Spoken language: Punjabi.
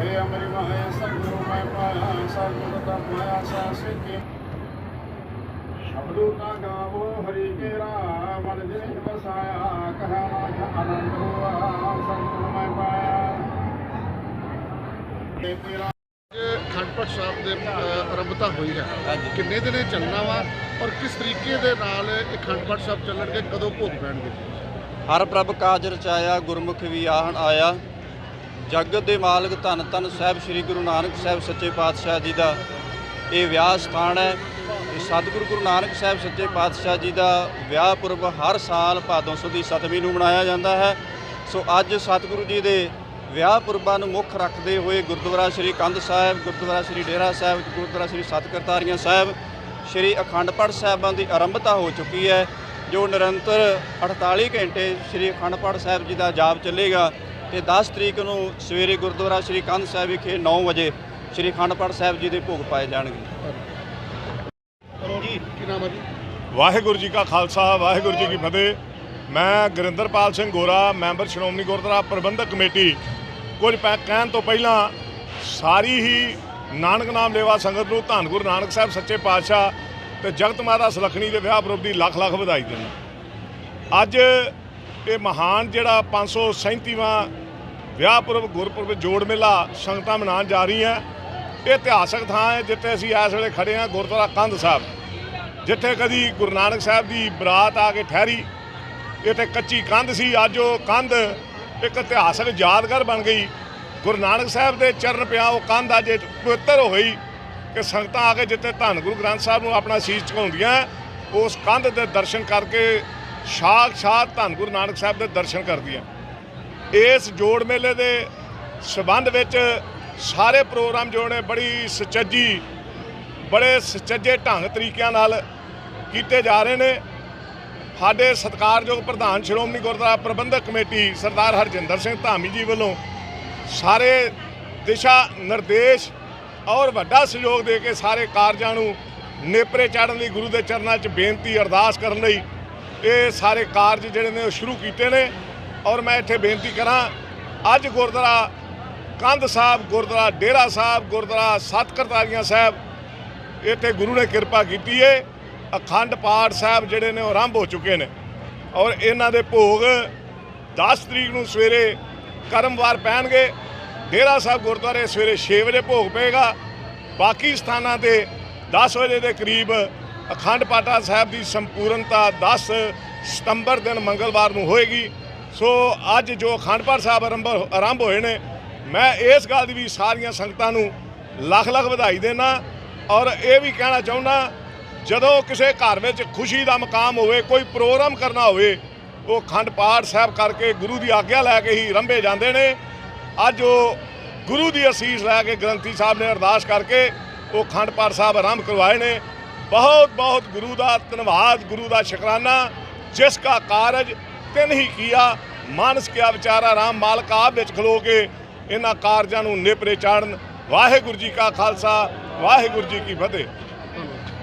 हे अमरी महे सतगुरु मैं पाया सतगुरु का पाया सासे के शब्दों का गावो हरि के राम मन देह बसाया कहा नाथ आनंद हुआ सतगुरु मैं पाया हे तेरा ਖੰਡਪਟ ਸਾਹਿਬ ਦੇ ਅ, ਆਰੰਭਤਾ ਹੋਈ ਹੈ ਹਾਂਜੀ। ਕਿੰਨੇ ਦਿਨ ਇਹ ਚੱਲਣਾ ਵਾ ਔਰ ਕਿਸ ਤਰੀਕੇ ਦੇ ਨਾਲ ਇਹ ਖੰਡਪਟ ਸਾਹਿਬ ਚੱਲਣਗੇ ਕਦੋਂ ਭੋਗ ਪੈਣਗੇ ਹਰ ਪ੍ਰਭ ਕਾਜ ਰਚਾਇਆ ਗੁਰਮੁਖ ਵੀ ਆਹਣ ਆਇਆ ਜਗਤ ਦੇ ਮਾਲਕ ਧੰਨ ਧੰਨ ਸਾਹਿਬ ਸ੍ਰੀ ਗੁਰੂ ਨਾਨਕ ਸਾਹਿਬ ਸੱਚੇ ਪਾਤਸ਼ਾਹ ਜੀ ਦਾ ਇਹ ਵਿਆਹ ਸਥਾਨ ਹੈ। ਇਹ ਸਤਿਗੁਰੂ ਗੁਰੂ ਨਾਨਕ ਸਾਹਿਬ ਸੱਚੇ ਪਾਤਸ਼ਾਹ ਜੀ ਦਾ ਵਿਆਹ ਪੁਰਬ ਹਰ ਸਾਲ ਭਾਦੋਂ ਸੁਦੀ ਸਤਵੀਂ ਨੂੰ ਮਨਾਇਆ ਜਾਂਦਾ ਹੈ। ਸੋ ਅੱਜ ਸਤਿਗੁਰੂ ਜੀ ਦੇ ਵਿਆਹ ਪੁਰਬਾਂ ਨੂੰ ਮੁੱਖ ਰੱਖਦੇ ਹੋਏ ਗੁਰਦੁਆਰਾ ਸ੍ਰੀ ਕੰਧ ਸਾਹਿਬ, ਗੁਰਦੁਆਰਾ ਸ੍ਰੀ ਡੇਰਾ ਸਾਹਿਬ, ਗੁਰਦੁਆਰਾ ਸ੍ਰੀ ਸਤਕਰਤਾਰੀਆਂ ਸਾਹਿਬ, ਸ੍ਰੀ ਅਖੰਡ ਪਾਠ ਸਾਹਿਬਾਂ ਦੀ ਆਰੰਭਤਾ ਹੋ ਚੁੱਕੀ ਹੈ, ਜੋ ਨਿਰੰਤਰ 48 ਘੰਟੇ ਸ੍ਰੀ ਅਖੰਡ ਪਾਠ ਸਾਹਿਬ ਜੀ ਦਾ ਜਾਪ ਚੱਲੇਗਾ। ਤੇ 10 ਤਰੀਕ ਨੂੰ ਸਵੇਰੇ ਗੁਰਦੁਆਰਾ ਸ੍ਰੀ ਕੰਧ ਸਾਹਿਬ ਵਿਖੇ 9 ਵਜੇ ਸ੍ਰੀ ਅਖੰਡ ਪਾਠ ਸਾਹਿਬ ਜੀ ਦੇ ਭੋਗ ਪਾਏ ਜਾਣਗੇ। ਜੀ ਕੀ ਨਾਮ ਹੈ ਜੀ? ਵਾਹਿਗੁਰੂ ਜੀ ਕਾ ਖਾਲਸਾ ਵਾਹਿਗੁਰੂ ਜੀ ਕੀ ਫਤਿਹ। ਮੈਂ ਗੁਰਿੰਦਰਪਾਲ ਸਿੰਘ ਗੋਰਾ ਮੈਂਬਰ ਸ਼੍ਰੋਮਣੀ ਗੁਰਦੁਆਰਾ ਪ੍ਰਬੰਧਕ ਕਮੇਟੀ। ਕੁਝ ਪੈ ਕਹਿਣ ਤੋਂ ਪਹਿਲਾਂ ਸਾਰੀ ਹੀ ਨਾਨਕ ਨਾਮ ਲੇਵਾ ਸੰਗਤ ਨੂੰ ਧੰਨ ਗੁਰੂ ਨਾਨਕ ਸਾਹਿਬ ਸੱਚੇ ਪਾਤਸ਼ਾਹ ਤੇ ਜਗਤ ਮਾਤਾ ਸੁਲੱਖਣੀ ਦੇ ਵਿਆਹ ਪੁਰਬ ਦੀ ਲੱਖ ਲੱਖ ਵਧਾਈ ਦਿੰਦਾ। ਅੱਜ ਇਹ ਮਹਾਨ ਜਿਹੜਾ 537ਵਾਂ ਵਿਆਹ ਪੁਰਬ ਗੁਰਪੁਰਬ, ਜੋੜ ਮੇਲਾ ਸੰਗਤਾਂ ਮਨਾਉਣ ਜਾ ਰਹੀਆਂ। ਇਹ ਇਤਿਹਾਸਕ ਥਾਂ ਹੈ ਜਿੱਥੇ ਅਸੀਂ ਇਸ ਵੇਲੇ ਖੜੇ ਹਾਂ, ਗੁਰਦੁਆਰਾ ਕੰਧ ਸਾਹਿਬ, ਜਿੱਥੇ ਕਦੀ ਗੁਰੂ ਨਾਨਕ ਸਾਹਿਬ ਦੀ ਬਰਾਤ ਆ ਕੇ ਠਹਿਰੀ। ਇੱਥੇ ਕੱਚੀ ਕੰਧ ਸੀ, ਅੱਜ ਉਹ ਕੰਧ ਇੱਕ ਇਤਿਹਾਸਕ ਯਾਦਗਾਰ ਬਣ ਗਈ। ਗੁਰੂ ਨਾਨਕ ਸਾਹਿਬ ਦੇ ਚਰਨ ਪਿਆ, ਉਹ ਕੰਧ ਅੱਜ ਪਵਿੱਤਰ ਹੋਈ ਕਿ ਸੰਗਤਾਂ ਆ ਕੇ ਜਿੱਥੇ ਧੰਨ ਗੁਰੂ ਗ੍ਰੰਥ ਸਾਹਿਬ ਨੂੰ ਆਪਣਾ ਸੀਸ ਝੁਕਾਉਂਦੀਆਂ ਉਸ ਕੰਧ ਦੇ ਦਰਸ਼ਨ ਕਰਕੇ ਸਾਖਸ਼ਾਤ ਧੰਨ ਗੁਰੂ ਨਾਨਕ ਸਾਹਿਬ ਦੇ ਦਰਸ਼ਨ ਕਰਦੀਆਂ। ਇਸ ਜੋੜ ਮੇਲੇ ਦੇ ਸਬੰਧ ਵਿੱਚ ਸਾਰੇ ਪ੍ਰੋਗਰਾਮ ਜੋ ਨੇ ਬੜੀ ਸੁਚੱਜੀ, ਬੜੇ ਸੁਚੱਜੇ ਢੰਗ ਤਰੀਕਿਆਂ ਨਾਲ ਕੀਤੇ ਜਾ ਰਹੇ ਨੇ। ਸਾਡੇ ਸਤਿਕਾਰਯੋਗ ਪ੍ਰਧਾਨ ਸ਼੍ਰੋਮਣੀ ਗੁਰਦੁਆਰਾ ਪ੍ਰਬੰਧਕ ਕਮੇਟੀ ਸਰਦਾਰ ਹਰਜਿੰਦਰ ਸਿੰਘ ਧਾਮੀ ਜੀ ਵੱਲੋਂ ਸਾਰੇ ਦਿਸ਼ਾ ਨਿਰਦੇਸ਼ ਔਰ ਵੱਡਾ ਸਹਿਯੋਗ ਦੇ ਕੇ ਸਾਰੇ ਕਾਰਜਾਂ ਨੂੰ ਨੇਪਰੇ ਚਾੜਨ ਲਈ, ਗੁਰੂ ਦੇ ਚਰਨਾਂ 'ਚ ਬੇਨਤੀ ਅਰਦਾਸ ਕਰਨ ਲਈ ਇਹ ਸਾਰੇ ਕਾਰਜ ਜਿਹੜੇ ਨੇ ਉਹ ਸ਼ੁਰੂ ਕੀਤੇ ਨੇ। ਔਰ ਮੈਂ ਇੱਥੇ ਬੇਨਤੀ ਕਰਾਂ, ਅੱਜ ਗੁਰਦੁਆਰਾ ਕੰਧ ਸਾਹਿਬ, ਗੁਰਦੁਆਰਾ ਡੇਰਾ ਸਾਹਿਬ, ਗੁਰਦੁਆਰਾ ਸਤਕਰਤਾਰੀਆਂ ਸਾਹਿਬ, ਇੱਥੇ ਗੁਰੂ ਨੇ ਕਿਰਪਾ ਕੀਤੀ ਏ। ਅਖੰਡ ਪਾਠ ਸਾਹਿਬ ਜਿਹੜੇ ਨੇ ਉਹ ਆਰੰਭ ਹੋ ਚੁੱਕੇ ਨੇ। ਔਰ ਇਹਨਾਂ ਦੇ ਭੋਗ 10 ਤਰੀਕ ਨੂੰ ਸਵੇਰੇ ਕਰਮਵਾਰ ਪੈਣਗੇ। ਡੇਰਾ ਸਾਹਿਬ ਗੁਰਦੁਆਰੇ ਸਵੇਰੇ 6 ਵਜੇ ਭੋਗ ਪਏਗਾ। ਬਾਕੀ ਸਥਾਨਾਂ ਤੇ 10 ਵਜੇ ਦੇ ਕਰੀਬ ਅਖੰਡ ਪਾਠਾ ਸਾਹਿਬ ਦੀ ਸੰਪੂਰਨਤਾ 10 ਸਤੰਬਰ ਦਿਨ ਮੰਗਲਵਾਰ ਨੂੰ ਹੋਏਗੀ। ਸੋ ਅੱਜ ਜੋ ਅਖੰਡ ਪਾਠ ਸਾਹਿਬ ਆਰੰਭ ਆਰੰਭ ਹੋਏ ਨੇ, ਮੈਂ ਇਸ ਗੱਲ ਦੀ ਵੀ ਸਾਰੀਆਂ ਸੰਗਤਾਂ ਨੂੰ ਲੱਖ ਲੱਖ ਵਧਾਈ ਦੇਣਾ ਔਰ ਇਹ ਵੀ ਕਹਿਣਾ ਚਾਹੁੰਦਾ, ਜਦੋਂ ਕਿਸੇ ਘਰ ਵਿੱਚ ਖੁਸ਼ੀ ਦਾ ਮਕਾਮ ਹੋਵੇ, ਕੋਈ ਪ੍ਰੋਗਰਾਮ ਕਰਨਾ ਹੋਵੇ, ਉਹ ਖੰਡ ਪਾਠ ਸਾਹਿਬ ਕਰਕੇ ਗੁਰੂ ਦੀ ਆਗਿਆ ਲੈ ਕੇ ਹੀ ਰੰਭੇ ਜਾਂਦੇ ਨੇ। ਅੱਜ ਉਹ ਗੁਰੂ ਦੀ ਅਸੀਸ ਲੈ ਕੇ ਗ੍ਰੰਥੀ ਸਾਹਿਬ ਨੇ ਅਰਦਾਸ ਕਰਕੇ ਉਹ ਖੰਡ ਪਾਠ ਸਾਹਿਬ ਆਰੰਭ ਕਰਵਾਏ ਨੇ। ਬਹੁਤ ਬਹੁਤ ਗੁਰੂ ਦਾ ਧੰਨਵਾਦ, ਗੁਰੂ ਦਾ ਸ਼ੁਕਰਾਨਾ, ਜਿਸ ਕਾ ਕਾਰਜ ਤਿੰਨ ਹੀ ਕੀਆ ਮਾਨਸ ਕਿਆ ਵਿਚਾਰਾ ਰਾਮ ਮਾਲਕ ਆਪ ਵਿੱਚ ਖਲੋ ਕੇ ਇਹਨਾਂ ਕਾਰਜਾਂ ਨੂੰ ਨੇਪਰੇ ਚਾੜਨ। ਵਾਹਿਗੁਰੂ ਜੀ ਕਾ ਖਾਲਸਾ, ਵਾਹਿਗੁਰੂ ਜੀ ਕੀ ਫਤਿਹ।